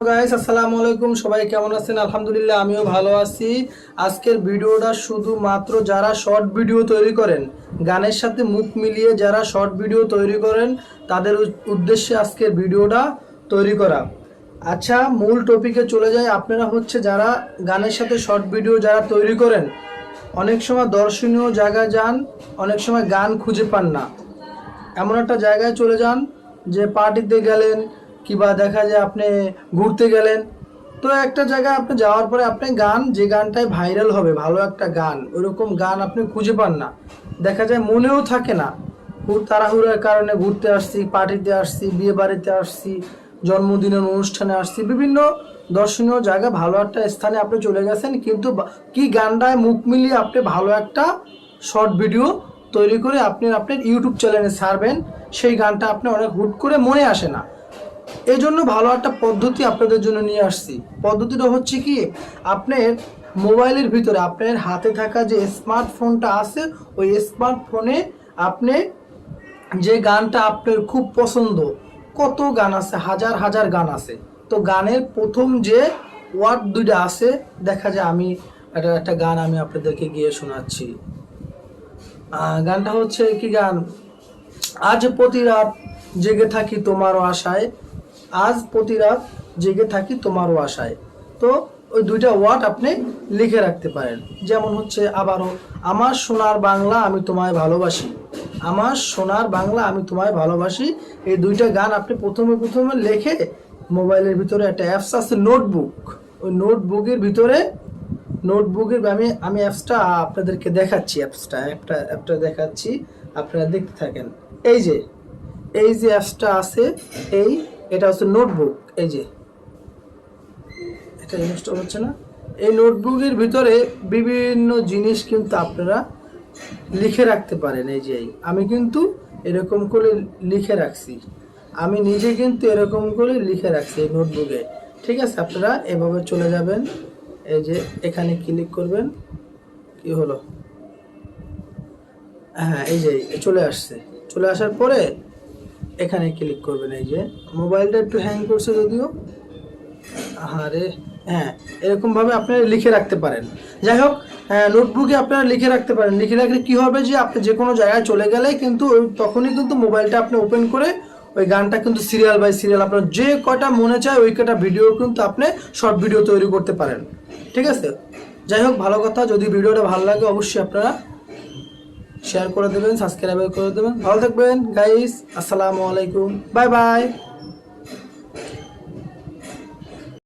Guys আসসালামু আলাইকুম। সবাই কেমন আছেন? আলহামদুলিল্লাহ, আমিও ভালো আছি। আজকের ভিডিওটা শুধুমাত্র যারা শর্ট ভিডিও তৈরি করেন, গানের সাথে মুখ মিলিয়ে যারা শর্ট ভিডিও তৈরি করেন, তাদের উদ্দেশ্যে আজকের ভিডিওটা তৈরি করা। আচ্ছা মূল টপিকে চলে যায় আপনারা হচ্ছে যারা গানের সাথে শর্ট ভিডিও যারা তৈরি করেন, অনেক সময় দর্শনীয় জায়গায় যান, অনেক সময় গান খুঁজে পান না। এমন একটা জায়গায় চলে যান, যে পার্টিতে গেলেন কিংবা দেখা যায় আপনি ঘুরতে গেলেন। তো একটা জায়গায় আপনি যাওয়ার পরে আপনি গান, যে গানটায় ভাইরাল হবে, ভালো একটা গান, ওরকম গান আপনি খুঁজে পান না। দেখা যায় মনেও থাকে না। হুড় তাড়াহুড়ার কারণে ঘুরতে আসছি, পার্টিতে আসছি, বিয়ে বাড়িতে আসছি, জন্মদিনের অনুষ্ঠানে আসছি, বিভিন্ন দর্শনীয় জায়গা, ভালো একটা স্থানে আপনি চলে গেছেন, কিন্তু কি গানটায় মুখ মিলিয়ে আপনি ভালো একটা শর্ট ভিডিও তৈরি করে আপনি, আপনার ইউটিউব চ্যানেলে ছাড়বেন সেই গানটা আপনি অনেক হুট করে মনে আসে না। এই জন্য ভালো একটা পদ্ধতি আপনাদের জন্য নিয়ে আসছি। পদ্ধতিটা হচ্ছে কি, আপনার মোবাইলের ভিতরে আপনার হাতে থাকা যে স্মার্টফোনটা আছে, ওই স্মার্টফোনে আপনি যে গানটা আপনার খুব পছন্দ, কত গান আছে? হাজার হাজার গান আছে। তো গানের প্রথম যে ওয়ার্ড দুইটা আছে, দেখা যায় আমি একটা একটা গান আমি আপনাদেরকে গিয়ে শোনাচ্ছি। গানটা হচ্ছে কি গান? আজ প্রতি রাত জেগে থাকি তোমারও আশায় আজ প্রতি রাত জেগে থাকি তোমারও আশায়। তো ওই দুইটা ওয়ার্ড আপনি লিখে রাখতে পারেন। যেমন হচ্ছে আবারও, আমার সোনার বাংলা আমি তোমায় ভালোবাসি। আমার সোনার বাংলা আমি তোমায় ভালোবাসি। এই দুইটা গান আপনি প্রথমে প্রথমে লিখে মোবাইলের ভিতরে একটা অ্যাপস আছে, নোটবুক। ওই নোটবুকের ভিতরে, নোটবুকের আমি আমি অ্যাপসটা আপনাদেরকে দেখাচ্ছি, অ্যাপসটা, অ্যাপটা অ্যাপটা দেখাচ্ছি। আপনারা দেখতে থাকেন। এই যে এই যে অ্যাপসটা আছে, এই এটা হচ্ছে নোটবুক, এই যে। এটা ইনস্টল হচ্ছে না। এই নোটবুকের ভিতরে বিভিন্ন জিনিস কিন্তু আপনারা লিখে রাখতে পারেন, এই যে। আমি কিন্তু এরকম করে লিখে রাখছি। আমি নিজে কিন্তু এরকম করে লিখে রাখছি এই নোটবুকে। ঠিক আছে, আপনারা এভাবে চলে যাবেন। এই যে এখানে ক্লিক করবেন। কি হলো? হ্যাঁ এই যে, চলে আসছে। চলে আসার পরে এখানে ক্লিক করবেন এই যে মোবাইলটা একটু হ্যাং করছে যদিও। আরে হ্যাঁ এরকমভাবে আপনারা লিখে রাখতে পারেন। যাই হোক নোটবুকে আপনারা লিখে রাখতে পারেন। লিখে রাখলে কি হবে যে, আপনি যে কোনো জায়গায় চলে গেলে কিন্তু তখনই কিন্তু মোবাইলটা আপনি ওপেন করে ওই গানটা কিন্তু সিরিয়াল বাই সিরিয়াল আপনার যে কটা মনে চায়, ওই কটা ভিডিও কিন্তু আপনি শর্ট ভিডিও তৈরি করতে পারেন। ঠিক আছে? যাই হোক, ভালো কথা। যদি ভিডিওটা ভালো লাগে, অবশ্যই আপনারা শেয়ার করে দেবেন সাবস্ক্রাইব করে দেবেন। ভালো থাকবেন গাইস আসসালামু আলাইকুম। Bye bye